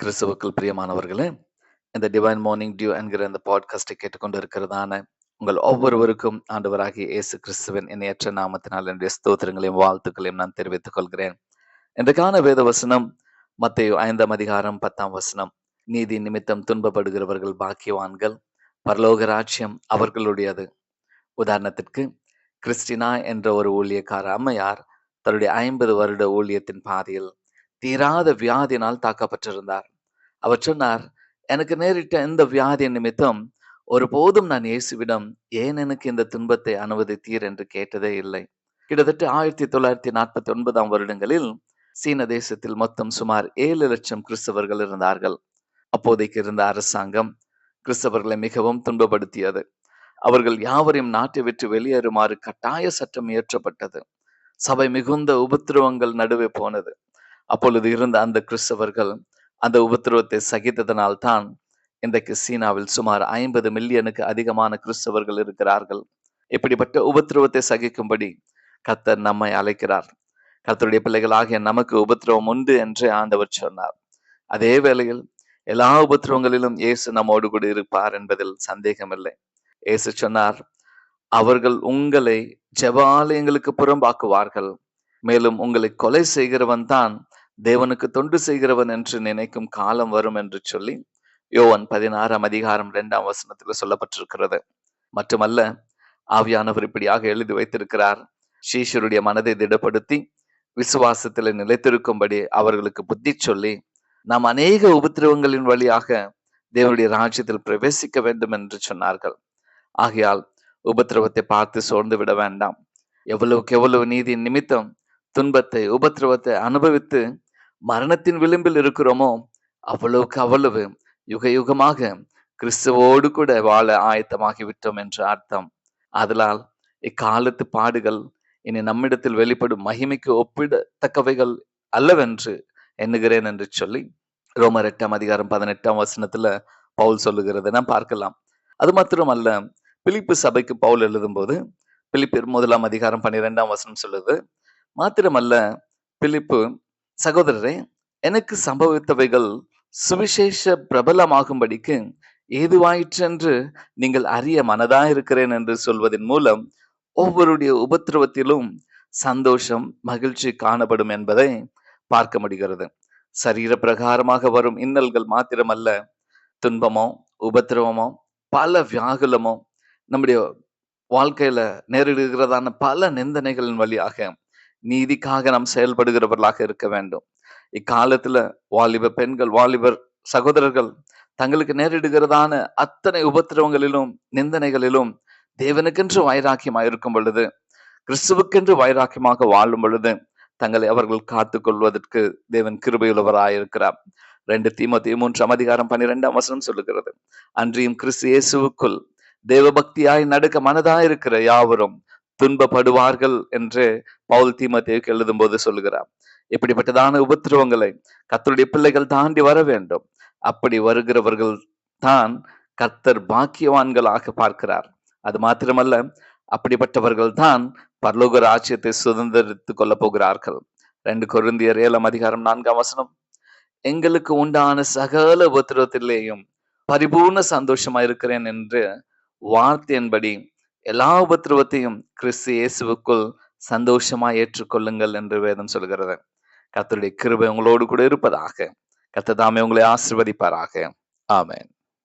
கிறிஸ்துவுக்குள் பிரியமானவர்களே இந்த டிவைன் மார்னிங் டியூ என்கிற இந்த பாட்காஸ்டை கேட்டுக்கொண்டு இருக்கிறதான உங்கள் ஒவ்வொருவருக்கும் ஆண்டவராகிய இயேசு கிறிஸ்துவின் இணையற்ற நாமத்தினால் என்னுடைய ஸ்தோத்திரங்களையும் வாழ்த்துக்களையும் நான் தெரிவித்துக் கொள்கிறேன். இன்றைக்கான வேத வசனம் மத்தையோ ஐந்தாம் அதிகாரம் பத்தாம் வசனம். நீதி நிமித்தம் துன்பப்படுகிறவர்கள் பாக்கியவான்கள் பரலோக ராஜ்யம் அவர்களுடையது. உதாரணத்திற்கு கிறிஸ்டினா என்ற ஒரு ஊழியக்கார அம்மையார் தன்னுடைய ஐம்பது வருட ஊழியத்தின் பாதையில் தீராத வியாதினால் தாக்கப்பட்டிருந்தார். அவர் சொன்னார் எனக்கு நேரிட்ட இந்த வியாதி நிமித்தம் ஒருபோதும் நான் இயேசுவிடம் ஏன் எனக்கு இந்த துன்பத்தை அனுமதித்தீர் என்று கேட்டதே இல்லை. கிட்டத்தட்ட ஆயிரத்தி தொள்ளாயிரத்தி நாற்பத்தி ஒன்பதாம் வருடங்களில் சீன தேசத்தில் மொத்தம் சுமார் ஏழு லட்சம் கிறிஸ்தவர்கள் இருந்தார்கள். அப்போதைக்கு இருந்த அரசாங்கம் கிறிஸ்தவர்களை மிகவும் துன்பப்படுத்தியது. அவர்கள் யாவரையும் நாட்டை விட்டு வெளியேறுமாறு கட்டாய சட்டம் இயற்றப்பட்டது. சபை மிகுந்த உபத்திரவங்கள் நடுவே போனது. அப்பொழுது இருந்த அந்த கிறிஸ்தவர்கள் அந்த உபத்திரவத்தை சகித்ததனால் தான் இன்றைக்கு சீனாவில் சுமார் ஐம்பது மில்லியனுக்கு அதிகமான கிறிஸ்தவர்கள் இருக்கிறார்கள். இப்படிப்பட்ட உபத்திரவத்தை சகிக்கும்படி கத்தர் நம்மை அழைக்கிறார். கத்தருடைய பிள்ளைகளாகிய நமக்கு உபத்திரவம் உண்டு என்று ஆண்டவர் சொன்னார். அதே வேளையில் எல்லா உபத்திரவங்களிலும் இயேசு நம்மோடு கூட இருப்பார் என்பதில் சந்தேகமில்லை. இயேசு சொன்னார் அவர்கள் உங்களை ஜெபாலயங்களுக்கு புறம்பாக்குவார்கள் மேலும் உங்களை கொலை செய்கிறவன் தான் தேவனுக்கு தொண்டு செய்கிறவன் என்று நினைக்கும் காலம் வரும் என்று சொல்லி யோவன் பதினாறாம் அதிகாரம் இரண்டாம் வசனத்தில் சொல்லப்பட்டிருக்கிறது. மட்டுமல்ல ஆவியானவர் இப்படியாக எழுதி வைத்திருக்கிறார். சீஷருடைய மனதை திடப்படுத்தி விசுவாசத்தில் நிலைத்திருக்கும்படி அவர்களுக்கு புத்தி சொல்லி நாம் அநேக உபத்திரவங்களின் வழியாக தேவனுடைய ராஜ்யத்தில் பிரவேசிக்க வேண்டும் என்று சொன்னார்கள். ஆகையால் உபத்திரவத்தை பார்த்து சோர்ந்து விட வேண்டாம். எவ்வளவுக்கு எவ்வளவு நீதியின் நிமித்தம் துன்பத்தை உபத்திரவத்தை அனுபவித்து மரணத்தின் விளிம்பில் இருக்கிறோமோ அவ்வளவுக்கு அவ்வளவு யுக யுகமாக கிறிஸ்துவோடு கூட வாழ ஆயத்தமாகி விட்டோம் என்று அர்த்தம். அதனால் இக்காலத்து பாடுகள் இனி நம்மிடத்தில் வெளிப்படும் மகிமைக்கு ஒப்பிடத்தக்கவைகள் அல்லவென்று எண்ணுகிறேன் என்று சொல்லி ரோமர் எட்டாம் அதிகாரம் பதினெட்டாம் வசனத்துல பவுல் சொல்லுகிறத நாம் பார்க்கலாம். அது மாத்திரமல்ல பிலிப்பு சபைக்கு பவுல் எழுதும் போது பிலிப்பிர் முதலாம் அதிகாரம் பன்னிரெண்டாம் வசனம் சொல்லுது மாத்திரமல்ல பிலிப்பு சகோதரரே எனக்கு சம்பவித்தவைகள் சுவிசேஷ பிரபலமாகும்படிக்கு ஏதுவாயிற்றென்று நீங்கள் அறிய மனதா இருக்கிறேன் என்று சொல்வதன் மூலம் ஒவ்வொருடைய உபத்திரவத்திலும் சந்தோஷம் மகிழ்ச்சி காணப்படும் என்பதை பார்க்க முடிகிறது. சரீர பிரகாரமாக வரும் இன்னல்கள் மாத்திரமல்ல துன்பமோ உபத்திரவமோ பல வியாகுலமோ நம்முடைய வாழ்க்கையில நேரிடுகிறதான பல நிந்தனைகளின் வழியாக நீதிக்காக நாம் செயல்படுகிறவர்களாக இருக்க வேண்டும். இக்காலத்துல வாலிப பெண்கள் வாலிபர் சகோதரர்கள் தங்களுக்கு நேரிடுகிறதான அத்தனை உபத்திரவங்களிலும் நிந்தனைகளிலும் தேவனுக்கென்று வைராக்கியமாக இருக்கும் பொழுது கிறிஸ்துவுக்கென்று வைராக்கியமாக வாழும் பொழுது தங்களை அவர்கள் காத்து கொள்வதற்கு தேவன் கிருபையுள்ளவராயிருக்கிறார் ரெண்டு தீமத்தி மூன்றாம் அதிகாரம் பன்னிரெண்டாம் வசனம் சொல்லுகிறது. அன்றியும் கிறிஸ்து இயேசுவுக்குள் தேவபக்தியாய் நடுக்க மனதாயிருக்கிற யாவரும் துன்பப்படுவார்கள் என்று பவுல் தீமத்தேவுக்கு எழுதும் போது சொல்லுகிறார். இப்படிப்பட்டதான உபத்திரவங்களை கத்தருடைய பிள்ளைகள் தாண்டி வர வேண்டும். அப்படி வருகிறவர்கள் தான் கர்த்தர் பாக்கியவான்களாக பார்க்கிறார். அது மாத்திரமல்ல அப்படிப்பட்டவர்கள் தான் பரலோக ராஜ்யத்தை சுதந்திரித்துக் கொள்ள போகிறார்கள். ரெண்டு கொருந்தியர் ஏலம் அதிகாரம் நான்காம் வசனம். எங்களுக்கு உண்டான சகல உபத்திரத்திலேயும் பரிபூர்ண சந்தோஷமா இருக்கிறேன் என்று வார்த்தையின்படி எல்லா உபத்திரவத்தையும் கிறிஸ்து இயேசுவுக்குள் சந்தோஷமா ஏற்றுக்கொள்ளுங்கள் என்று வேதம் சொல்கிறது. கத்தருடைய கிருபை உங்களோடு கூட இருப்பதாக. கத்ததாமே உங்களை ஆசிர்வதிப்பாராக. ஆமேன்.